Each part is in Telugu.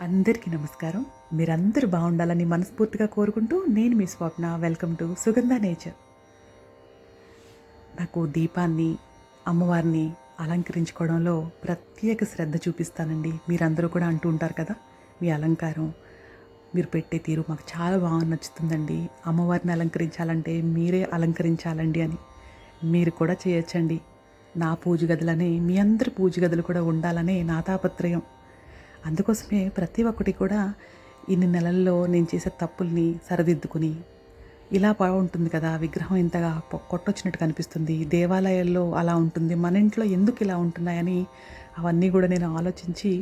అందరికీ నమస్కారం. మీరందరూ బాగుండాలని మనస్ఫూర్తిగా కోరుకుంటూ నేను మీ Swapna. Welcome to Sugandha nature. నాకు దీపాన్ని అమ్మవారిని అలంకరించుకోవడంలో ప్రత్యేక శ్రద్ధ చూపిస్తానండి. మీరందరూ కూడా అంటూ ఉంటారు కదా మీ అలంకారం మీరు పెట్టే తీరు మాకు చాలా బాగా నచ్చుతుందండి. అమ్మవారిని అలంకరించాలంటే మీరే అలంకరించాలండి అని మీరు కూడా చేయొచ్చండి. నా పూజ గదులని మీ అందరి పూజ గదులు కూడా ఉండాలనే నా తాపత్రయం అందుకోసమే ప్రతి ఒక్కటి కూడా ఇన్ని నెలల్లో నేను చేసే తప్పుల్ని సరిదిద్దుకుని ఇలా బాగుంటుంది కదా విగ్రహం ఇంతగా కొట్టొచ్చినట్టు కనిపిస్తుంది దేవాలయాల్లో అలా ఉంటుంది మన ఇంట్లో ఎందుకు ఇలా ఉంటున్నాయని అవన్నీ కూడా నేను ఆలోచించి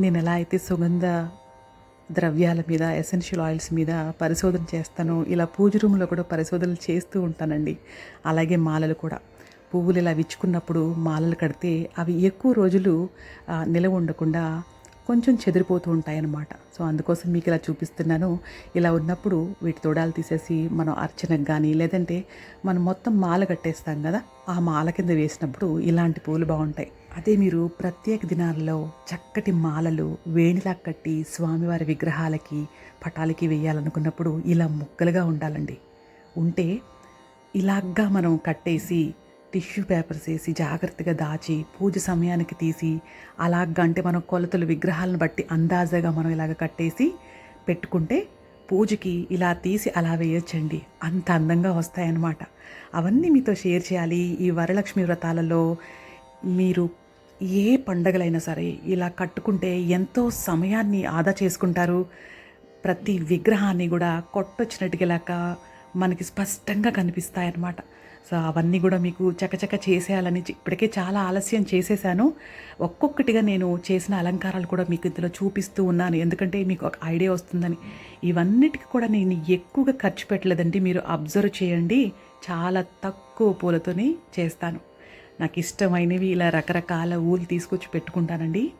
నేను ఎలా అయితే సుగంధ ద్రవ్యాల మీద ఎసెన్షియల్ ఆయిల్స్ మీద పరిశోధన చేస్తాను ఇలా పూజ రూమ్లో కూడా పరిశోధనలు చేస్తూ ఉంటానండి. అలాగే మాలలు కూడా. పువ్వులు ఇలా విచ్చుకున్నప్పుడు మాలలు కడితే అవి ఎక్కువ రోజులు నిలవ ఉండకుండా కొంచెం చెదిరిపోతూ ఉంటాయన్నమాట. సో అందుకోసం మీకు ఇలా చూపిస్తున్నాను. ఇలా ఉన్నప్పుడు వీటి తోడాలు తీసేసి మనం అర్చనకు కానీ లేదంటే మనం మొత్తం మాల కట్టేస్తాం కదా ఆ మాల కింద వేసినప్పుడు ఇలాంటి పూలు బాగుంటాయి. అదే మీరు ప్రత్యేక దినాల్లో చక్కటి మాలలు వేణిలా కట్టి స్వామివారి విగ్రహాలకి పటాలకి వేయాలనుకున్నప్పుడు ఇలా ముక్కలుగా ఉండాలండి. ఉంటే ఇలాగ్గా మనం కట్టేసి టిష్యూ పేపర్స్ వేసి జాగ్రత్తగా దాచి పూజ సమయానికి తీసి అలాగ అంటే మనం కొలతలు విగ్రహాలను బట్టి అందాజగా మనం ఇలాగ కట్టేసి పెట్టుకుంటే పూజకి ఇలా తీసి అలా వేయొచ్చండి. అంత అందంగా వస్తాయన్నమాట. అవన్నీ మీతో షేర్ చేయాలి. ఈ వరలక్ష్మి వ్రతాలలో మీరు ఏ పండగలైనా సరే ఇలా కట్టుకుంటే ఎంతో సమయాన్ని ఆదా చేసుకుంటారు. ప్రతి విగ్రహాన్ని కూడా కొట్టొచ్చినట్టుగా ఇలాగా మనకి స్పష్టంగా కనిపిస్తాయన్నమాట. సో అవన్నీ కూడా మీకు చకచక చేసేయాలని ఇప్పటికే చాలా ఆలస్యం చేసేసాను. ఒక్కొక్కటిగా నేను చేసిన అలంకారాలు కూడా మీకు ఇందులో చూపిస్తూ ఉన్నాను. ఎందుకంటే మీకు ఒక ఐడియా వస్తుందని. ఇవన్నిటికి కూడా నేను ఎక్కువగా ఖర్చు పెట్టలేదండి. మీరు అబ్జర్వ్ చేయండి. చాలా తక్కువ పూలతోనే చేస్తాను. నాకు ఇష్టమైనవి ఇలా రకరకాల ఊలు తీసుకొచ్చి పెట్టుకుంటానండి.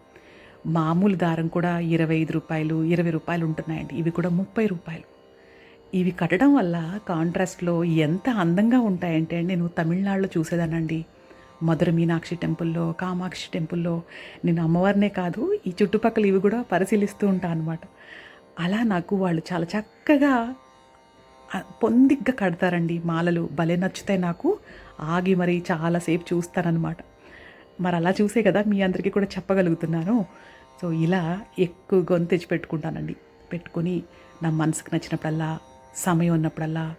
మామూలు దారం కూడా ఇరవై ఐదు రూపాయలు ఇరవై రూపాయలు ఉంటున్నాయండి. ఇవి కూడా ముప్పై రూపాయలు. ఇవి కట్టడం వల్ల కాంట్రాస్ట్లో ఎంత అందంగా ఉంటాయంటే నేను తమిళనాడులో చూసేదానండి మధుర మీనాక్షి టెంపుల్లో కామాక్షి టెంపుల్లో. నేను అమ్మవారినే కాదు ఈ చుట్టుపక్కల ఇవి కూడా పరిశీలిస్తూ ఉంటాను అనమాట అలా నాకు వాళ్ళు చాలా చక్కగా పొందిగ్గా కడతారండి మాలలు. భలే నచ్చుతాయి నాకు. ఆగి మరి చాలాసేపు చూస్తానన్నమాట. మరి అలా చూసే కదా మీ అందరికీ కూడా చెప్పగలుగుతున్నాను. సో ఇలా ఎక్కువ గొంతు తెచ్చి పెట్టుకుంటానండి. పెట్టుకొని నా మనసుకు నచ్చినప్పుడల్లా సమయం ఉన్నప్పుడల్లా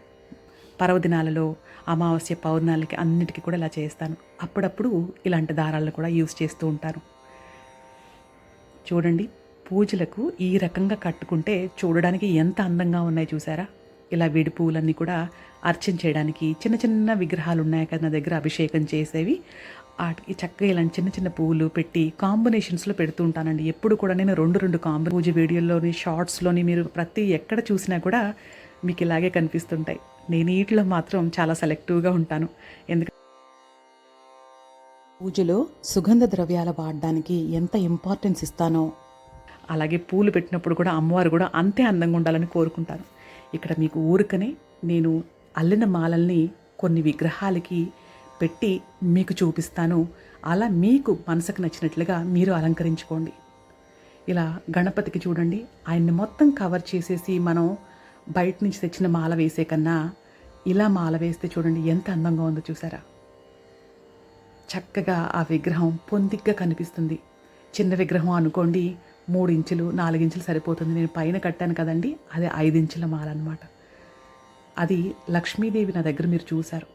పర్వదినాలలో అమావాస్య పౌర్ణాలకి అన్నిటికీ కూడా ఇలా చేస్తాను. అప్పుడప్పుడు ఇలాంటి దారాలను కూడా యూజ్ చేస్తూ ఉంటాను. చూడండి పూజలకు ఈ రకంగా కట్టుకుంటే చూడడానికి ఎంత అందంగా ఉన్నాయి చూసారా? ఇలా వేడి పువ్వులన్నీ కూడా అర్చన చేయడానికి చిన్న చిన్న విగ్రహాలు ఉన్నాయి కదా నా దగ్గర అభిషేకం చేసేవి. వాటికి చక్కగా ఇలాంటి చిన్న చిన్న పువ్వులు పెట్టి కాంబినేషన్స్లో పెడుతూ ఉంటానండి. ఎప్పుడు కూడా నేను రెండు రెండు కాంబి పూజ వీడియోల్లోని షార్ట్స్లోని మీరు ప్రతి ఎక్కడ చూసినా కూడా మీకు ఇలాగే కనిపిస్తుంటాయి. నేను వీటిలో మాత్రం చాలా సెలెక్టివ్గా ఉంటాను. ఎందుకంటే పూజలో సుగంధ ద్రవ్యాల వాడడానికి ఎంత ఇంపార్టెన్స్ ఇస్తానో. అలాగే పూలు పెట్టినప్పుడు కూడా అమ్మవారు కూడా అంతే అందంగా ఉండాలని కోరుకుంటాను ఇక్కడ మీకు ఊరికనే నేను అల్లిన మాలల్ని కొన్ని విగ్రహాలకి పెట్టి మీకు చూపిస్తాను. అలా మీకు మనసుకు నచ్చినట్లుగా మీరు అలంకరించుకోండి. ఇలా గణపతికి చూడండి. ఆయన్ని మొత్తం కవర్ చేసేసి మనం బయట నుంచి తెచ్చిన మాల వేసే కన్నా ఇలా మాల వేస్తే చూడండి ఎంత అందంగా ఉందో చూసారా? చక్కగా ఆ విగ్రహం పొందిగ్గా కనిపిస్తుంది. చిన్న విగ్రహం అనుకోండి మూడు ఇంచులు సరిపోతుంది. నేను పైన కట్టాను కదండి అది ఐదు ఇంచుల మాల అనమాట అది లక్ష్మీదేవి నా దగ్గర మీరు చూశారు.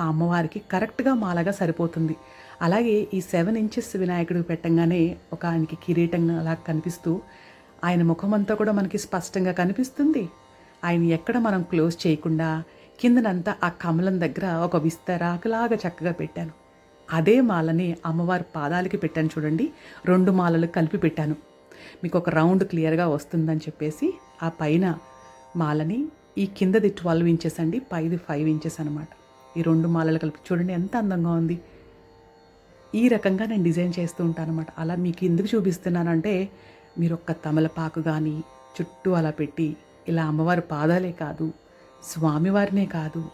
ఆ అమ్మవారికి కరెక్ట్గా మాలగా సరిపోతుంది. అలాగే ఈ సెవెన్ ఇంచెస్ వినాయకుడు పెట్టంగానే ఒక ఆయనకి కిరీటం అలా కనిపిస్తూ ఆయన ముఖమంతా కూడా మనకి స్పష్టంగా కనిపిస్తుంది. ఆయన ఎక్కడ మనం క్లోజ్ చేయకుండా కిందనంతా ఆ కమలం దగ్గర ఒక విస్తరాకులాగా చక్కగా పెట్టాను. అదే మాలని అమ్మవారి పాదాలకి పెట్టాను చూడండి. రెండు మాలలు కలిపి పెట్టాను. మీకు ఒక రౌండ్ క్లియర్గా వస్తుందని చెప్పేసి ఆ పైన మాలని ఈ కిందది ట్వెల్వ్ ఇంచెస్ అండి పైది ఫైవ్ ఇంచెస్ అనమాట ఈ రెండు మాలలు కలిపి చూడండి ఎంత అందంగా ఉంది. ఈ రకంగా నేను డిజైన్ చేస్తూ ఉంటాను అనమాట అలా మీకు ఎందుకు చూపిస్తున్నానంటే మీరు ఒక్క తమలపాకు కానీ చుట్టూ అలా పెట్టి ఇలా అమ్మవారి పాదాలే కాదు స్వామివారినే కాదు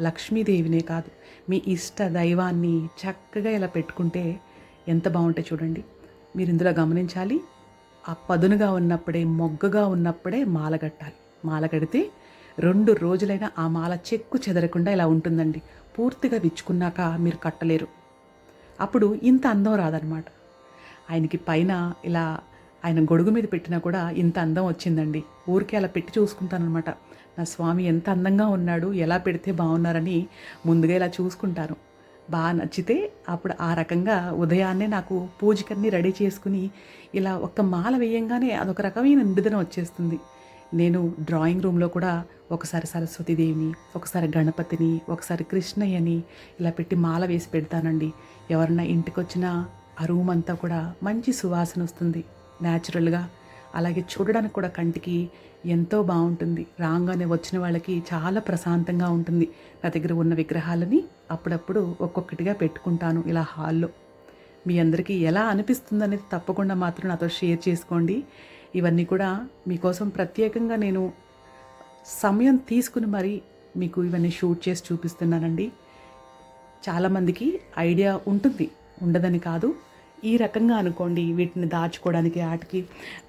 లక్ష్మీదేవినే కాదు మీ ఇష్ట దైవాన్ని చక్కగా ఇలా పెట్టుకుంటే ఎంత బాగుంటాయి చూడండి. మీరు ఇందులో గమనించాలి ఆ పదునుగా ఉన్నప్పుడే మొగ్గగా ఉన్నప్పుడే మాల కట్టాలి. మాల కడితే రెండు రోజులైనా ఆ మాల చెక్కు చెదరకుండా ఇలా ఉంటుందండి. పూర్తిగా విచ్చుకున్నాక మీరు కట్టలేరు. అప్పుడు ఇంత అందం రాదనమాట. ఆయనకి పైన ఇలా ఆయన గొడుగు మీద పెట్టినా కూడా ఇంత అందం వచ్చిందండి. ఊరికే అలా పెట్టి చూసుకుంటానమాట నా స్వామి ఎంత అందంగా ఉన్నాడు ఎలా పెడితే బాగున్నారని ముందుగా ఇలా చూసుకుంటాను బాగా నచ్చితే అప్పుడు ఆ రకంగా ఉదయాన్నే నాకు పూజకన్నీ రెడీ చేసుకుని ఇలా ఒక్క మాల వేయంగానే అదొక రకమైన నిండుదన వచ్చేస్తుంది. నేను డ్రాయింగ్ రూమ్లో కూడా ఒకసారి సరస్వతీదేవిని ఒకసారి గణపతిని ఒకసారి కృష్ణయ్యని ఇలా పెట్టి మాల వేసి పెడతానండి. ఎవరన్నా ఇంటికి వచ్చినా ఆ రూమ్ అంతా కూడా మంచి సువాసన వస్తుంది. న్యాచురల్గా. అలాగే చూడడానికి కూడా కంటికి ఎంతో బాగుంటుంది. రాగానే వచ్చిన వాళ్ళకి చాలా ప్రశాంతంగా ఉంటుంది. నా దగ్గర ఉన్న విగ్రహాలని అప్పుడప్పుడు ఒక్కొక్కటిగా పెట్టుకుంటాను ఇలా హాల్లో. మీ అందరికీ ఎలా అనిపిస్తుందనేది తప్పకుండా మాత్రం నాతో షేర్ చేసుకోండి. ఇవన్నీ కూడా మీకోసం ప్రత్యేకంగా నేను సమయం తీసుకుని మరి మీకు ఇవన్నీ షూట్ చేసి చూపిస్తున్నానండి. చాలామందికి ఐడియా ఉంటుంది. ఉండదని కాదు. ఈ రకంగా అనుకోండి వీటిని దాచుకోవడానికి వాటికి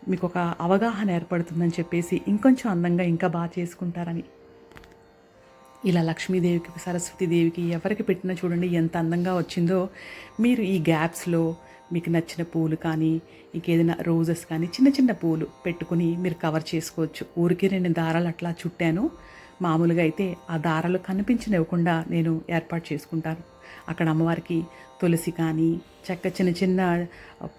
మీకు ఒక అవగాహన ఏర్పడుతుందని చెప్పేసి ఇంకొంచెం అందంగా ఇంకా బాగా చేసుకుంటారని. ఇలా లక్ష్మీదేవికి సరస్వతీదేవికి ఎవరికి పెట్టినా చూడండి ఎంత అందంగా వచ్చిందో మీరు ఈ గ్యాప్స్లో మీకు నచ్చిన పూలు కానీ ఇంకేదైనా రోజెస్ కానీ చిన్న చిన్న పూలు పెట్టుకుని మీరు కవర్ చేసుకోవచ్చు. ఊరికే నేను దారాలు అట్లా చుట్టాను. మామూలుగా అయితే ఆ దారాలు కనిపించనివ్వకుండా నేను ఏర్పాటు చేసుకుంటాను. అక్కడ అమ్మవారికి తులసి కానీ చక్క చిన్న చిన్న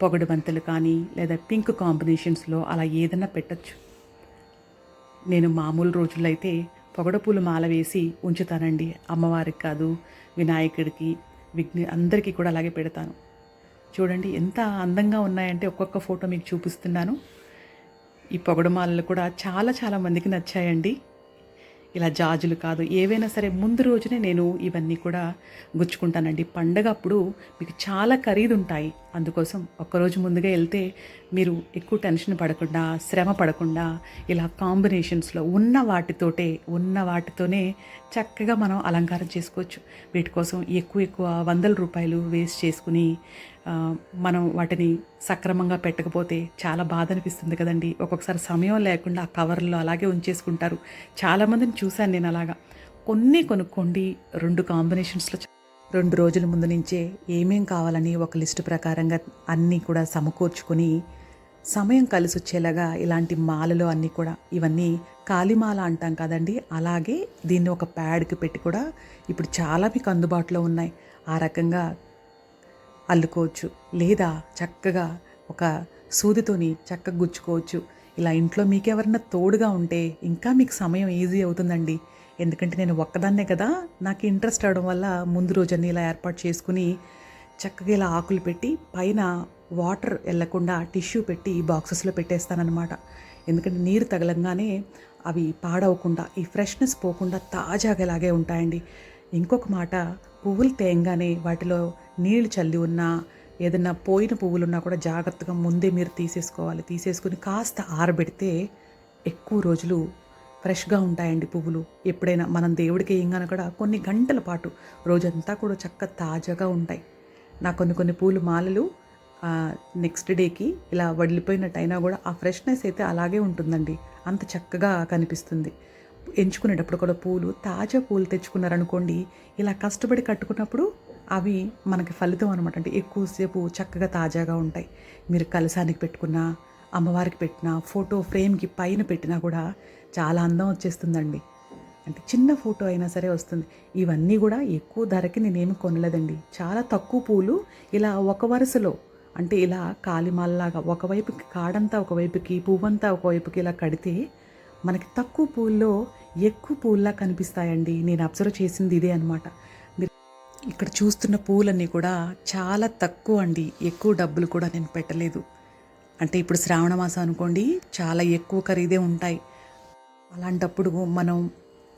పొగడు బంతులు కానీ లేదా పింక్ కాంబినేషన్స్లో అలా ఏదైనా పెట్టచ్చు. నేను మామూలు రోజుల్లో అయితే పొగడపూలు మాల వేసి ఉంచుతానండి. అమ్మవారికి కాదు వినాయకుడికి విఘ్ని అందరికీ కూడా అలాగే పెడతాను. చూడండి ఎంత అందంగా ఉన్నాయంటే ఒక్కొక్క ఫోటో మీకు చూపిస్తున్నాను. ఈ పొగడమాలలు కూడా చాలా చాలా మందికి నచ్చాయండి. ఇలా జాజులు కాదు ఏవైనా సరే ముందు రోజునే నేను ఇవన్నీ కూడా గుచ్చుకుంటానండి. పండగ అప్పుడు మీకు చాలా ఖరీదు ఉంటాయి అందుకోసం ఒక్కరోజు ముందుగా వెళ్తే మీరు ఎక్కువ టెన్షన్ పడకుండా శ్రమ పడకుండా ఇలా కాంబినేషన్స్లో ఉన్న వాటితోటే ఉన్న వాటితోనే చక్కగా మనం అలంకారం చేసుకోవచ్చు. వీటి కోసం ఎక్కువ ఎక్కువ వందల రూపాయలు వేస్ట్ చేసుకుని మనం వాటిని సక్రమంగా పెట్టకపోతే చాలా బాధ అనిపిస్తుంది కదండి. ఒక్కొక్కసారి సమయం లేకుండా ఆ కవర్లో అలాగే ఉంచేసుకుంటారు. చాలామందిని చూశాను నేను అలాగా. కొన్ని కొనుక్కోండి రెండు కాంబినేషన్స్లో రెండు రోజుల ముందు నుంచే ఏమేం కావాలని ఒక లిస్టు ప్రకారంగా అన్నీ కూడా సమకూర్చుకొని సమయం కలిసి వచ్చేలాగా ఇలాంటి మాలలు అన్నీ కూడా ఇవన్నీ కాలిమాల అంటాం కదండి. అలాగే దీన్ని ఒక ప్యాడ్కి పెట్టి కూడా ఇప్పుడు చాలా మీకు అందుబాటులో ఉన్నాయి. ఆ రకంగా అల్లుకోవచ్చు. లేదా చక్కగా ఒక సూదితోని చక్కగా గుచ్చుకోవచ్చు. ఇలా ఇంట్లో మీకెవరన్నా తోడుగా ఉంటే ఇంకా మీకు సమయం ఈజీ అవుతుందండి. ఎందుకంటే నేను ఒక్కదాన్నే కదా నాకు ఇంట్రెస్ట్ అవడం వల్ల ముందు రోజన్నీ ఇలా ఏర్పాటు చేసుకుని చక్కగా ఇలా ఆకులు పెట్టి పైన వాటర్ వెళ్ళకుండా టిష్యూ పెట్టి బాక్సెస్లో పెట్టేస్తానన్నమాట. ఎందుకంటే నీరు తగలంగానే అవి పాడవకుండా ఈ ఫ్రెష్నెస్ పోకుండా తాజాగా ఇలాగే ఉంటాయండి. ఇంకొక మాట పువ్వులు తేయంగానే వాటిలో నీళ్ళు చల్లి ఉన్నా ఏదన్నా పోయిన పువ్వులు ఉన్నా కూడా జాగ్రత్తగా ముందే మీరు తీసేసుకోవాలి. తీసేసుకుని కాస్త ఆరబెడితే ఎక్కువ రోజులు ఫ్రెష్గా ఉంటాయండి పువ్వులు. ఎప్పుడైనా మనం దేవుడికి వేయంగానే కూడా కొన్ని గంటల పాటు రోజంతా కూడా చక్క తాజాగా ఉంటాయి. నా కొన్ని కొన్ని పూలు మాలలు నెక్స్ట్ డేకి ఇలా వడిలిపోయినట్టయినా కూడా ఆ ఫ్రెష్నెస్ అయితే అలాగే ఉంటుందండి. అంత చక్కగా కనిపిస్తుంది. ఎంచుకునేటప్పుడు కూడా పూలు తాజా పూలు తెచ్చుకున్నారనుకోండి ఇలా కష్టపడి కట్టుకున్నప్పుడు అవి మనకి ఫలితం అనమాట అంటే ఎక్కువసేపు చక్కగా తాజాగా ఉంటాయి. మీరు కలసానికి పెట్టుకున్నా అమ్మవారికి పెట్టిన ఫోటో ఫ్రేమ్కి పైన పెట్టినా కూడా చాలా అందం వచ్చేస్తుందండి. అంటే చిన్న ఫోటో అయినా సరే వస్తుంది. ఇవన్నీ కూడా ఎక్కువ ధరకి నేనేమి కొనలేదండి. చాలా తక్కువ పూలు ఇలా ఒక వరుసలో అంటే ఇలా కాలిమాల్లాగా ఒకవైపుకి కాడంతా ఒకవైపుకి పువ్వంతా ఒకవైపుకి ఇలా కడితే మనకి తక్కువ పూల్లో ఎక్కువ పూల్లా కనిపిస్తాయండి. నేను అబ్జర్వ్ చేసింది ఇదే అనమాట మీరు ఇక్కడ చూస్తున్న పూలన్నీ కూడా చాలా తక్కువ అండి. ఎక్కువ డబ్బులు కూడా నేను పెట్టలేదు. అంటే ఇప్పుడు శ్రావణ మాసం అనుకోండి చాలా ఎక్కువ ఖరీదే ఉంటాయి. అలాంటప్పుడు మనం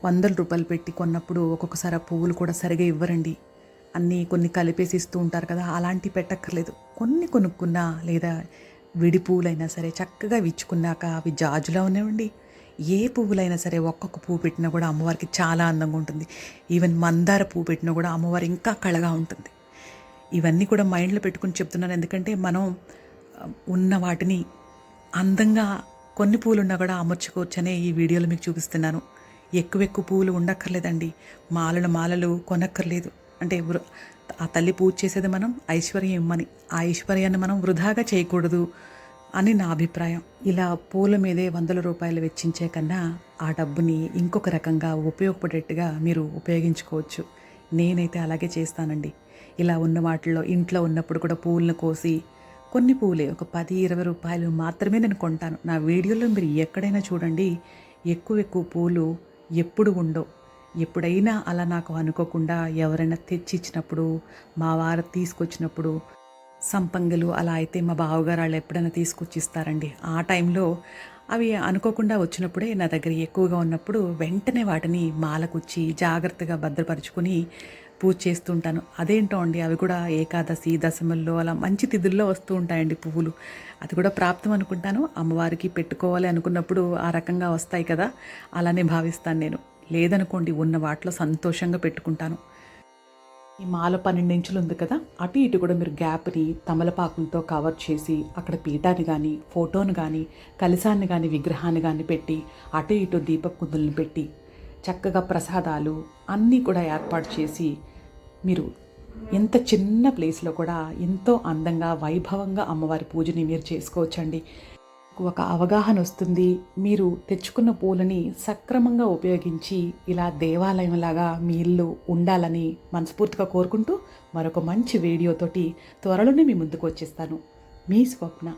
వందల రూపాయలు పెట్టి కొన్నప్పుడు ఒక్కొక్కసారి ఆ పువ్వులు కూడా సరిగా ఇవ్వరండి. అన్నీ కొన్ని కలిపేసి ఇస్తూ ఉంటారు కదా అలాంటి పెట్టక్కర్లేదు. కొన్ని కొనుక్కున్నా లేదా విడి పువ్వులైనా సరే చక్కగా విచ్చుకున్నాక అవి జాజులా ఉన్నవండి. ఏ పువ్వులైనా సరే ఒక్కొక్క పువ్వు పెట్టినా కూడా అమ్మవారికి చాలా అందంగా ఉంటుంది. ఈవెన్ మందార పువ్వు పెట్టినా కూడా అమ్మవారి ఇంకా కళగా ఉంటుంది. ఇవన్నీ కూడా మైండ్లో పెట్టుకుని చెప్తున్నాను ఎందుకంటే మనం ఉన్న వాటిని అందంగా కొన్ని పూలున్నా కూడా అమర్చుకోవచ్చనే ఈ వీడియోలో మీకు చూపిస్తున్నాను. ఎక్కువ ఎక్కువ పువ్వులు ఉండక్కర్లేదండి. మాలలు మాలలు కొనక్కర్లేదు. అంటే ఆ తల్లి పూజ చేసేది మనం ఐశ్వర్యం ఇమ్మని ఆ ఐశ్వర్యాన్ని మనం వృధాగా చేయకూడదు. అని నా అభిప్రాయం. ఇలా పూల మీదే వందల రూపాయలు వెచ్చించే కన్నా ఆ డబ్బుని ఇంకొక రకంగా ఉపయోగపడేట్టుగా మీరు ఉపయోగించుకోవచ్చు. నేనైతే అలాగే చేస్తానండి. ఇలా ఉన్న వాటిల్లో ఇంట్లో ఉన్నప్పుడు కూడా పూలను కోసి కొన్ని పూలే ఒక పది ఇరవై రూపాయలు మాత్రమే నేను కొంటాను. నా వీడియోలో మీరు ఎక్కడైనా చూడండి ఎక్కువ ఎక్కువ పూలు ఎప్పుడు ఉండవు. ఎప్పుడైనా అలా నాకు అనుకోకుండా ఎవరైనా తెచ్చి ఇచ్చినప్పుడు మా వారు తీసుకొచ్చినప్పుడు సంపంగలు అలా అయితే మా బావగారు వాళ్ళు ఎప్పుడైనా తీసుకొచ్చి ఇస్తారండి ఆ టైంలో అవి అనుకోకుండా వచ్చినప్పుడే నా దగ్గర ఎక్కువగా ఉన్నప్పుడు వెంటనే వాటిని మాలకుచ్చి జాగ్రత్తగా భద్రపరుచుకుని పూజ చేస్తుంటాను అదేంటో అండి అవి కూడా ఏకాదశి దశముల్లో అలా మంచి తిథుల్లో వస్తూ ఉంటాయండి పువ్వులు. అది కూడా ప్రాప్తం అనుకుంటాను. అమ్మవారికి పెట్టుకోవాలి అనుకున్నప్పుడు ఆ రకంగా వస్తాయి కదా అలానే భావిస్తాను నేను. లేదనుకోండి ఉన్న వాటిలో సంతోషంగా పెట్టుకుంటాను. ఈ మాల పన్నెండు ఇంచులు ఉంది కదా అటు ఇటు కూడా మీరు గ్యాప్ని తమలపాకులతో కవర్ చేసి అక్కడ పీఠాన్ని కానీ ఫోటోను కానీ కలశాన్ని కానీ విగ్రహాన్ని కానీ పెట్టి అటు ఇటు దీపక్ కుందులను పెట్టి చక్కగా ప్రసాదాలు అన్నీ కూడా ఏర్పాటు చేసి మీరు ఎంత చిన్న ప్లేస్లో కూడా ఎంతో అందంగా వైభవంగా అమ్మవారి పూజని మీరు చేసుకోవచ్చండి. ఒక అవగాహన వస్తుంది. మీరు తెచ్చుకున్న పూలని సక్రమంగా ఉపయోగించి ఇలా దేవాలయంలాగా మీ ఇల్లు ఉండాలని మనస్ఫూర్తిగా కోరుకుంటూ మరొక మంచి వీడియోతోటి త్వరలోనే మీ ముందుకు వచ్చేస్తాను. మీ స్వప్న.